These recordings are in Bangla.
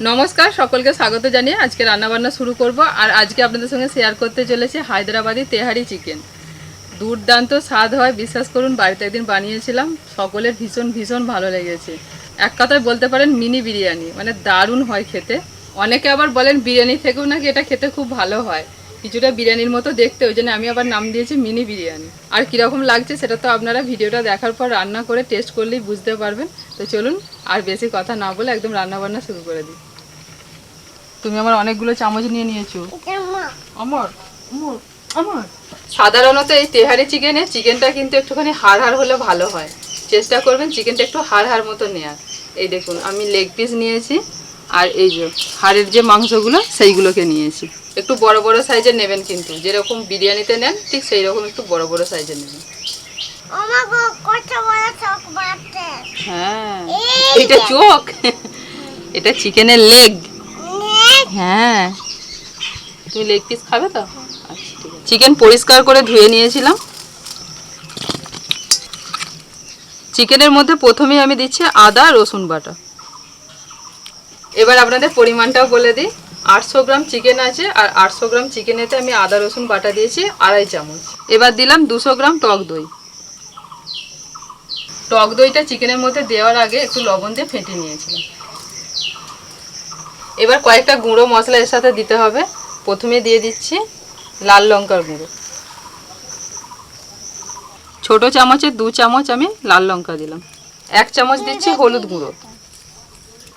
নমস্কার, সকলকে স্বাগত জানিয়ে আজকে রান্নাবান্না শুরু করব আর আজকে আপনাদের সঙ্গে শেয়ার করতে চলেছি হায়দ্রাবাদি তেহারি চিকেন দুর্দান্ত স্বাদ হয়, বিশ্বাস করুন, বাড়িতে একদিন বানিয়েছিলাম, সকলের ভীষণ ভীষণ ভালো লেগেছে। এক কথায় বলতে পারেন মিনি বিরিয়ানি মানে দারুণ হয় খেতে। অনেকে আবার বলেন, বিরিয়ানি থেকেও নাকি এটা খেতে খুব ভালো হয়। কিছুটা বিরিয়ানির মতো দেখতে ওই জন্য আমি আবার নাম দিয়েছি মিনি বিরিয়ানি। আর কীরকম লাগছে সেটা তো আপনারা ভিডিওটা দেখার পর রান্না করে টেস্ট করলেই বুঝতে পারবেন। তো চলুন আর বেশি কথা না বলে একদম রান্না বান্না শুরু করে দিই। তুমি আমার অনেকগুলো চামচ নিয়ে নিয়েছো। আমার আমার আমার সাধারণত এই তেহারি চিকেনে চিকেনটা কিন্তু একটুখানি হাড় হাড় হলে ভালো হয়। চেষ্টা করবেন চিকেনটা একটু হাড় হাড় মতো নেওয়ার এই দেখুন আমি লেগ পিস নিয়েছি। আর এই যে হাড়ের যে মাংসগুলো সেইগুলোকে নিয়েছি। একটু বড় বড় সাইজের নেবেন কিন্তু। যেরকম বিরিয়ানিতে নেন ঠিক সেই রকম একটু বড় বড় সাইজের নেবেন। হ্যাঁ। এটা চোখ? এটা চিকেনের লেগ হ্যাঁ। তুমি লেগ পিস খাবে তো? আচ্ছা চিকেন পরিষ্কার করে ধুয়ে নিয়েছিলাম। চিকেনের মধ্যে প্রথমেই আমি দিচ্ছি আদা রসুন বাটা। এবার আপনাদের পরিমাণটাও বলে দিই। আটশো গ্রাম চিকেন আছে আর আটশো গ্রাম চিকেনেতে আমি আদা, রসুন বাটা দিয়েছি, আড়াই চামচ। এবার দিলাম দুশো গ্রাম টক দই। টক দইটা চিকেনের মধ্যে দেওয়ার আগে একটু লবণ দিয়ে ফেটে নিয়েছিলাম। এবার কয়েকটা গুঁড়ো মশলা এর সাথে দিতে হবে। প্রথমে দিয়ে দিচ্ছি লাল লঙ্কার গুঁড়ো। ছোট চামচে দু চামচ আমি লাল লঙ্কা দিলাম। এক চামচ দিচ্ছি হলুদ গুঁড়ো।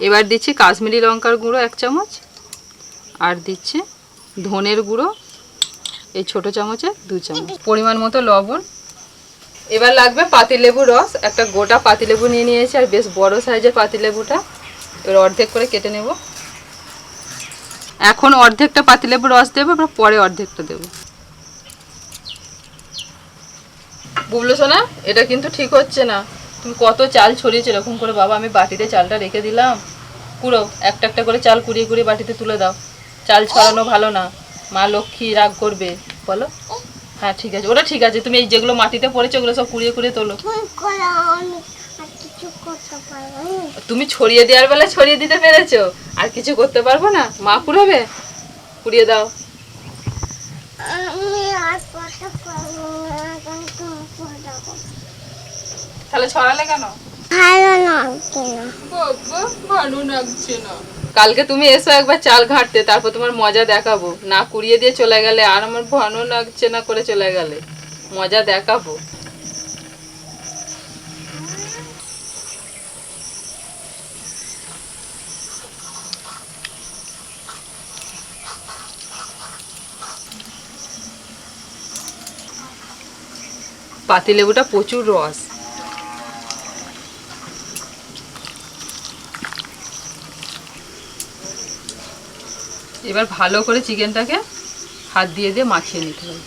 এবার দিচ্ছি কাশ্মীরি লঙ্কার গুঁড়ো এক চামচ, আর দিচ্ছি ধনের গুঁড়ো, এই ছোট চামচে দু চামচ। পরিমাণ মতো লবণ। এবার লাগবে পাতিলেবু রস। একটা গোটা পাতিলেবু নিয়ে নিয়েছি, আর বেশ বড় সাইজের পাতিলেবুটা। এবার অর্ধেক করে কেটে নেব। এখন অর্ধেকটা পাতিলেবু রস দেবো, এবার পরে অর্ধেকটা দেবো। বুবলু সোনা, এটা কিন্তু ঠিক হচ্ছে না। তুমি কত চাল ছড়িয়েছো এরকম করে বাবা, আমি বাটিতে চালটা রেখে দিলাম। কুড়ো একটা একটা করে চাল কুড়িয়ে কুড়িয়ে বাটিতে তুলে দাও। চাল ছড়ানো ভালো না। মা লক্ষ্মী রাগ করবে। বলো? হ্যাঁ ঠিক আছে। ওটা ঠিক আছে। তুমি এই যেগুলো মাটিতে পড়েছো, ওগুলো সব কুড়িয়ে কুড়িয়ে তোলো। তুমি ছড়িয়ে দেওয়ার বেলা ছড়িয়ে দিতে পেরেছ? আর কিছু করতে পারব না? মা কুড়াবে কুড়িয়ে দাও আমি আর করতে পারব না এখন তুমি করে দাও। তাহলে ছড়ালে কেন? ভালো লাগছে না। ভালো লাগছে না। কালকে তুমি এসো একবার চাল ঘাঁটতে তারপর তোমার মজা দেখাবো। না কুড়িয়ে দিয়ে চলে গেলে আর আমার ভালো লাগছে না করে চলে গেলে। মজা দেখাবো। পাতিলেবুটা প্রচুর রস। এবার ভালো করে চিকেনটাকে হাত দিয়ে দিয়ে মাখিয়ে নিতে হবে।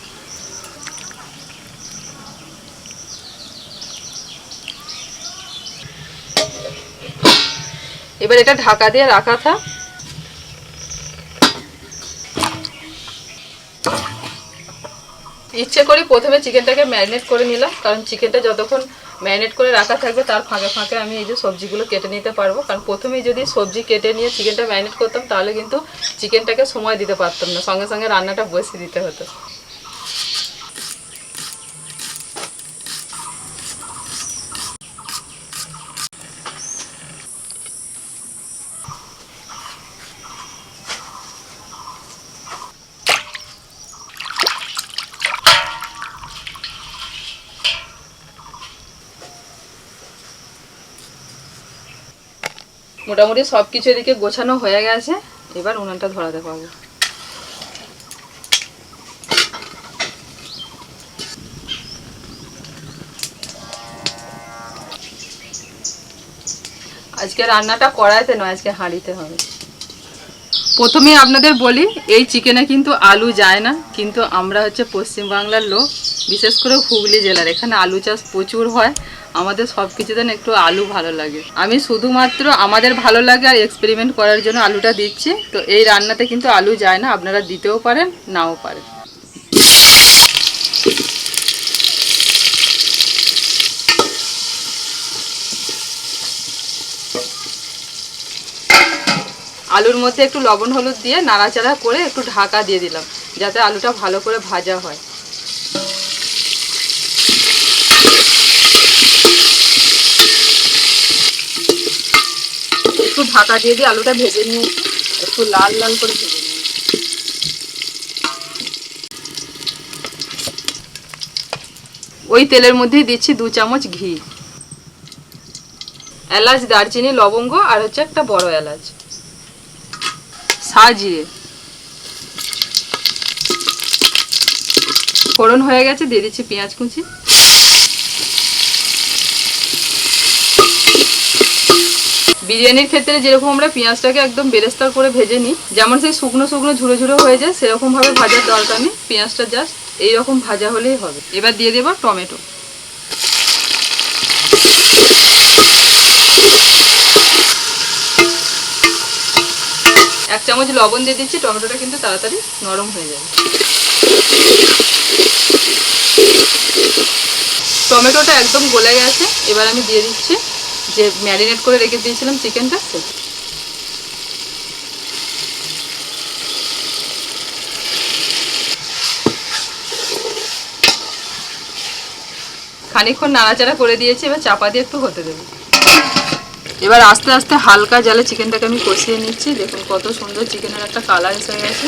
এবার এটা ঢাকা দিয়ে রাখা থাক। ইচ্ছে করে প্রথমে চিকেনটাকে ম্যারিনেট করে নিলাম, কারণ চিকেনটা যতক্ষণ ম্যারিনেট করে রাখা থাকবে, তার ফাঁকে ফাঁকে আমি এই যে সবজিগুলো কেটে নিতে পারব। কারণ প্রথমেই যদি সবজি কেটে নিয়ে চিকেনটা ম্যারিনেট করতাম, তাহলে কিন্তু চিকেনটাকে সময় দিতে পারতাম না, সঙ্গে সঙ্গে রান্নাটা বসে দিতে হতো। মোটামুটি সব কিছু এদিকে গোছানো হয়ে গেছে। এবার উনানটা ধরাতে পারব আজকে রান্নাটা কড়াইতে নয়, আজকে হাঁড়িতে হবে। প্রথমে আপনাদের বলি, এই চিকেনে কিন্তু আলু যায় না, কিন্তু আমরা হচ্ছে পশ্চিমবাংলার লোক, বিশেষ করে হুগলি জেলার। এখানে আলু চাষ প্রচুর হয়। আমাদের সব কিছুতে একটু আলু ভালো লাগে। আমি শুধুমাত্র আমাদের ভালো লাগে আর এক্সপেরিমেন্ট করার জন্য আলুটা দিচ্ছি। তো এই রান্নাতে কিন্তু আলু যায় না, আপনারা দিতেও পারেন, নাও পারেন। আলুর মধ্যে একটু লবণ হলুদ দিয়ে নাড়াচাড়া করে একটু ঢাকা দিয়ে দিলাম, যাতে আলুটা ভালো করে ভাজা হয়। ঢাকা দিয়ে দিয়ে আলুটা ভেজে নিয়েছি একটু লাল লাল করে ভেজে নিয়েছি ওই তেলের মধ্যেই দিচ্ছি দু চামচ ঘি। এলাচ, দারচিনি, লবঙ্গ আর হচ্ছে একটা বড় এলাচ। সাজিয়ে। ফোড়ন হয়ে গেছে, দিয়ে দিচ্ছি পেঁয়াজ কুচি। বিরিয়ানির ক্ষেত্রে যেরকম আমরা পেঁয়াজটাকে একদম বেরেস্তা করে ভেজে নিই, যেমন সেই শুকনো শুকনো ঝুড়ো ঝুড়ো হয়ে যায়, সেরকমভাবে ভাজার দরকার নেই, পেঁয়াজটা জাস্ট এইরকম ভাজা হলেই হবে। এবার দিয়ে দেবো টমেটো। এক চামচ লবণ দিয়ে দিচ্ছি, টমেটোটা কিন্তু তাড়াতাড়ি নরম হয়ে যাবে। টমেটোটা একদম গলে গেছে, এবার আমি দিয়ে দিচ্ছি যে ম্যারিনেট করে রেখে দিয়েছিলাম চিকেনটা সেটা খানিকক্ষণ নাড়াচাড়া করে দিয়েছি, এবার চাপা দিয়ে একটু হতে দেবো। এবার আস্তে আস্তে হালকা জালে চিকেনটাকে আমি কষিয়ে নিচ্ছি। দেখুন কত সুন্দর চিকেনের একটা কালার এসে গেছে।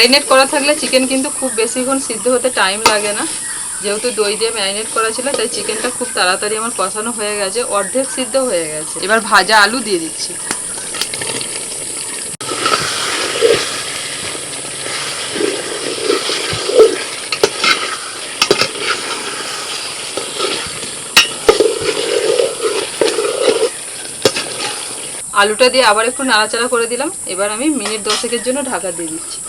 ম্যারিনেট করা থাকলে চিকেন কিন্তু খুব বেশিক্ষণ সিদ্ধ হতে টাইম লাগে না। যেহেতু দই দিয়ে ম্যারিনেট করা ছিল, তাই চিকেনটা খুব তাড়াতাড়ি আমার কষানো হয়ে গেছে, অর্ধেক সিদ্ধ হয়ে গেছে। এবার ভাজা আলু দিয়ে দিচ্ছি। আলুটা দিয়ে আবার একটু নাড়াচাড়া করে দিলাম। এবার আমি মিনিট দশেকের জন্য ঢাকা দিয়ে দিচ্ছি।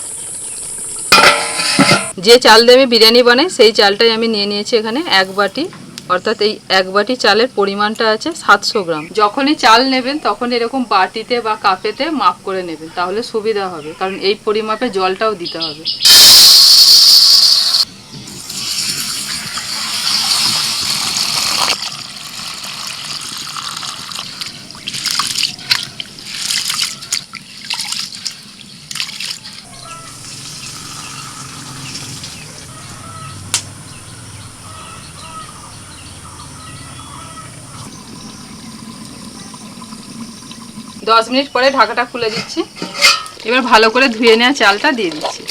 যে চাল দিয়ে আমি বিরিয়ানি বানাই, সেই চালটাই আমি নিয়ে নিয়েছি এখানে এক বাটি। অর্থাৎ এই এক বাটি চালের পরিমাণটা আছে সাতশো গ্রাম। যখনই চাল নেবেন তখন এরকম বাটিতে বা কাপেতে মাপ করে নেবেন, তাহলে সুবিধা হবে। কারণ এই পরিমাপে জলটাও দিতে হবে। দশ মিনিট পরে ঢাকাটা খুলে দিচ্ছি। এবার ভালো করে ধুয়ে নেওয়া চালটা দিয়ে দিচ্ছি।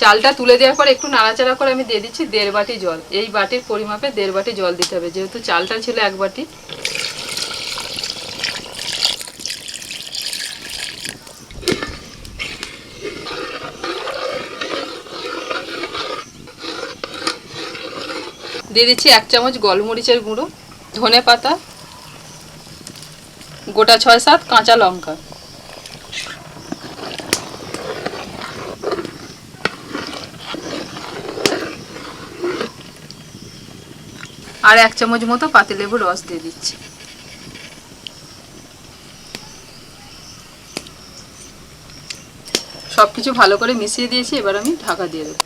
চালটা তুলে দেওয়ার পর একটু নাড়াচাড়া করে আমি দিয়ে দিচ্ছি দেড় বাটি জল। এই বাটির পরিমাপে দেড় বাটি জল দিতে হবে, যেহেতু চালটা ছিল এক বাটি। দিয়ে দিচ্ছি এক চামচ গোলমরিচের গুঁড়ো, ধনে পাতা, গোটা ছয় সাত কাঁচা লঙ্কা। আর এক চামচ মতো পাতিলেবুর রস দিয়ে দিচ্ছি। সব কিছু ভালো করে মিশিয়ে দিয়েছি, এবার আমি ঢাকা দিয়ে দেবো।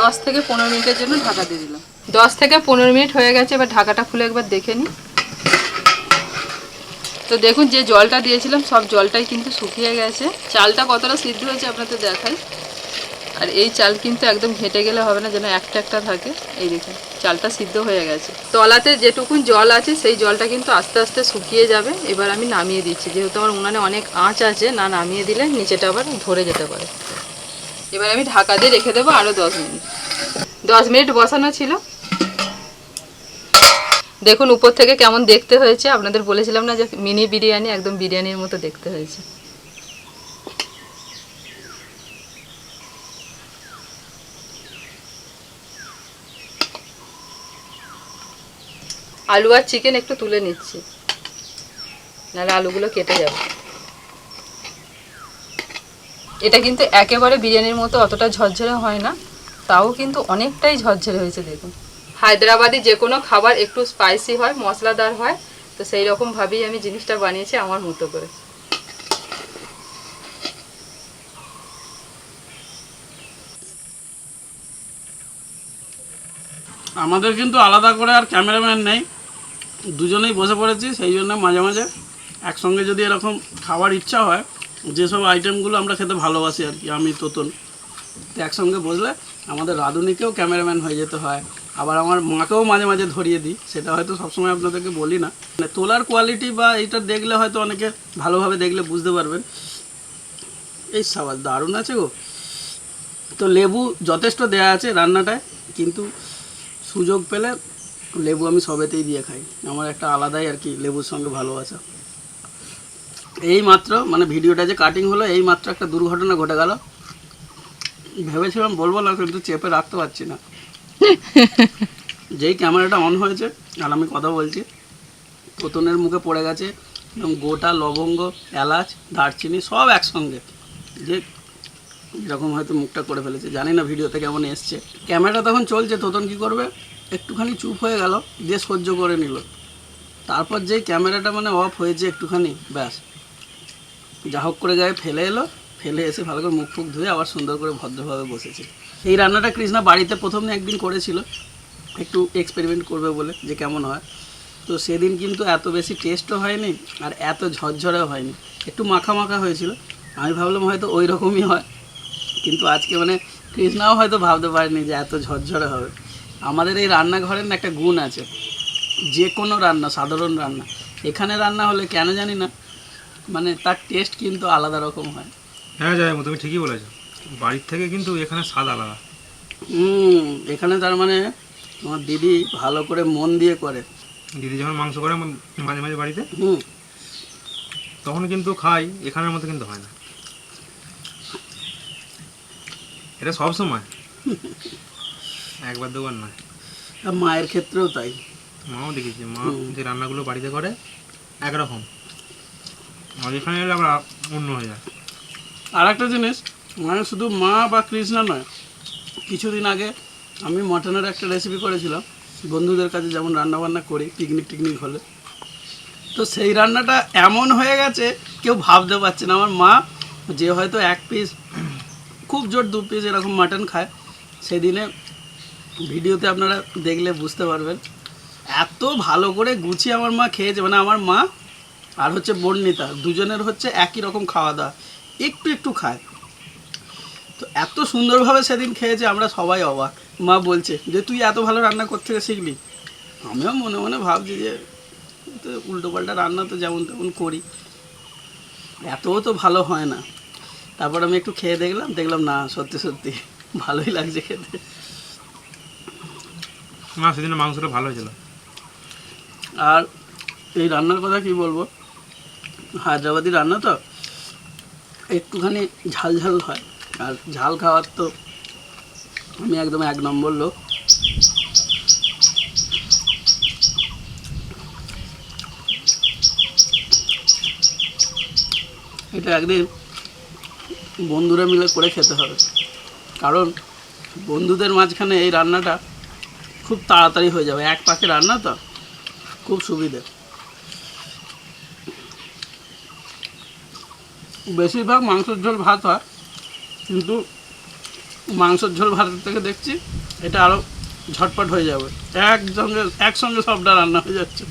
দশ থেকে পনেরো মিনিটের জন্য ঢাকা দিয়ে দিলাম। দশ থেকে পনেরো মিনিট হয়ে গেছে, এবার ঢাকাটা খুলে একবার দেখে নিই। তো দেখুন যে জলটা দিয়েছিলাম, সব জলটাই কিন্তু শুকিয়ে গেছে। চালটা কতটা সিদ্ধ হয়েছে আপনাদের দেখাই। আর এই চাল কিন্তু একদম ঘেটে গেলে হবে না, যেন একটা একটা থাকে। এই দেখুন, চালটা সিদ্ধ হয়ে গেছে। তলাতে যেটুকুন জল আছে, সেই জলটা কিন্তু আস্তে আস্তে শুকিয়ে যাবে। এবার আমি নামিয়ে দিচ্ছি। যেহেতু আমার উনানে অনেক আঁচ আছে, না নামিয়ে দিলে নিচেটা আবার ধরে যেতে পারে। এবার আমি ঢাকা দিয়ে রেখে দেবো আরও দশ মিনিট। দশ মিনিট বসানো ছিল। দেখুন, উপর থেকে কেমন দেখতে হয়েছে। আপনাদের বলেছিলাম না যে মিনি বিরিয়ানি একদম বিরিয়ানির মতো দেখতে হয়েছে। আলু আর চিকেন একটু তুলে নিচ্ছি। নাহলে আলুগুলো কেটে যাবে। এটা কিন্তু একেবারে বিরিয়ানির মতো অতটা ঝরঝরে হয় না, তাও কিন্তু অনেকটাই ঝরঝরে হয়েছে, দেখুন। হায়দ্রাবাদি যে কোনো খাবার একটু স্পাইসি হয়, মশলাদার হয়, তো সেই রকমভাবেই আমি জিনিসটা বানিয়েছি আমার মতো করে। আমাদের কিন্তু আলাদা করে আর ক্যামেরাম্যান নেই। দুজনেই বসে পড়েছি, সেই জন্য মাঝে মাঝে একসঙ্গে যদি এরকম খাওয়ার ইচ্ছা হয়, যেসব আইটেমগুলো আমরা খেতে ভালোবাসি আর কি, আমি, তোতন একসঙ্গে বসলে আমাদের রাঁধুনিকেও ক্যামেরাম্যান হয়ে যেতে হয়। আবার আমার মাকেও মাঝে মাঝে ধরিয়ে দিই, সেটা হয়তো সবসময় আপনাদেরকে বলি না। মানে তোলার কোয়ালিটি বা এটা দেখলে হয়তো অনেকে ভালোভাবে দেখলে বুঝতে পারবেন। এই সাবাস, দারুণ আছে গো। তো লেবু যথেষ্ট দেয়া আছে রান্নাটায়, কিন্তু সুযোগ পেলে লেবু আমি সবেতেই দিয়ে খাই। আমার একটা আলাদাই আর কি লেবুর সঙ্গে ভালোবাসা। এই মাত্র মানে ভিডিওটা যে কাটিং হলো, এই মাত্র একটা দুর্ঘটনা ঘটে গেল। ভেবেছিলাম বলব না, কিন্তু চেপে রাখতে পারছি না। যেই ক্যামেরাটা অন হয়েছে, আর আমি কথা বলছি তোতনের মুখে পড়ে গেছে, এবং গোটা লবঙ্গ, এলাচ, দারচিনি সব একসঙ্গে। যে এরকম হয়তো মুখটা করে ফেলেছে, জানি না ভিডিওতে কেমন এসছে। ক্যামেরা তখন চলছে, তোতন কি করবে? একটুখানি চুপ হয়ে গেল, দিয়ে সহ্য করে নিল। তারপর যেই ক্যামেরাটা মানে অফ হয়েছে একটুখানি, ব্যাস। যা হোক করে গায়ে ফেলে এলো, ফেলে এসে ভালো করে মুখ ফুক ধুয়ে আবার সুন্দর করে ভদ্রভাবে বসেছে। এই রান্নাটা কৃষ্ণা বাড়িতে প্রথম একদিন করেছিল। একটু এক্সপেরিমেন্ট করবে বলে যে কেমন হয়। তো সেদিন কিন্তু এত বেশি টেস্টও হয়নি আর এত ঝরঝরেও হয়নি। একটু মাখা মাখা হয়েছিল। আমি ভাবলাম হয়তো ওই রকমই হয়। কিন্তু আজকে মানে কৃষ্ণাও হয়তো ভাবতে পারেনি যে এত ঝরঝরে হবে। আমাদের এই রান্নাঘরের না একটা গুণ আছে। যে কোনো রান্না, সাধারণ রান্না। এখানে রান্না হলে কেন জানি না মানে তার টেস্ট কিন্তু আলাদা রকম হয়। হ্যাঁ যাই তুমি ঠিকই বলেছ। বাড়ির থেকে কিন্তু এখানে স্বাদ আলাদা। হুম এখানে তার মানে আমার দিদি ভালো করে মন দিয়ে করে। দিদি যখন মাংস করে মাঝে মাঝে বাড়িতে হুম। তখন কিন্তু খাই এখানের মতো কিন্তু হয় না। এটা সব সময়। একবার দুবার নয়। মায়ের ক্ষেত্রেও তাই। মাও দেখেছি মা যে রান্নাগুলো বাড়িতে করে একরকম। আর এখানে এলে আবার অন্য হয়ে যায়। আর একটা জিনিস মানে শুধু মা বা কৃষ্ণা নয়, কিছুদিন আগে আমি মটনের একটা রেসিপি করেছিলাম। বন্ধুদের কাছে যেমন রান্না বান্না করি পিকনিক টিকনিক হলে। তো সেই রান্নাটা এমন হয়ে গেছে, কেউ ভাবতে পারছে না। আমার মা যে হয়তো এক পিস খুব জোর দু পিস এরকম মাটন খায়, সেদিনে ভিডিওতে আপনারা দেখলে বুঝতে পারবেন। এত ভালো করে গুছিয়ে আমার মা খেয়েছে। মানে আমার মা আর হচ্ছে বর্ণিতা, দুজনের হচ্ছে একই রকম খাওয়া দাওয়া। একটু একটু খায়। তো এত সুন্দরভাবে সেদিন খেয়েছে আমরা সবাই অবাক। মা বলছে যে তুই এত ভালো রান্না করতে শিখলি? আমিও মনে মনে ভাবছি যে তো উল্টোপাল্টা রান্না তো যেমন তেমন করি। এতও তো ভালো হয় না। তারপর আমি একটু খেয়ে দেখলাম দেখলাম না সত্যি সত্যি ভালোই লাগছে খেতে। না সেদিন মাংসটা ভালো হয়েছিল। আর এই রান্নার কথা কি বলব? হায়দ্রাবাদি রান্না তো একটুখানি ঝাল ঝাল হয়। আর ঝাল খাওয়ার তো আমি একদম এক নম্বর লোক। এটা একদিন বন্ধুরা মিলে করে খেতে হবে। কারণ বন্ধুদের মাঝখানে এই রান্নাটা খুব তাড়াতাড়ি হয়ে যাবে। এক পাকে রান্না তো খুব সুবিধে। বেশিরভাগ মাংসের ঝোল ভাত হয়। কিন্তু মাংসের ঝোল ভাতের থেকে দেখছি, এটা আরও ঝটপট হয়ে যাবে। একসঙ্গে একসঙ্গে সবটা রান্না হয়ে যাচ্ছে।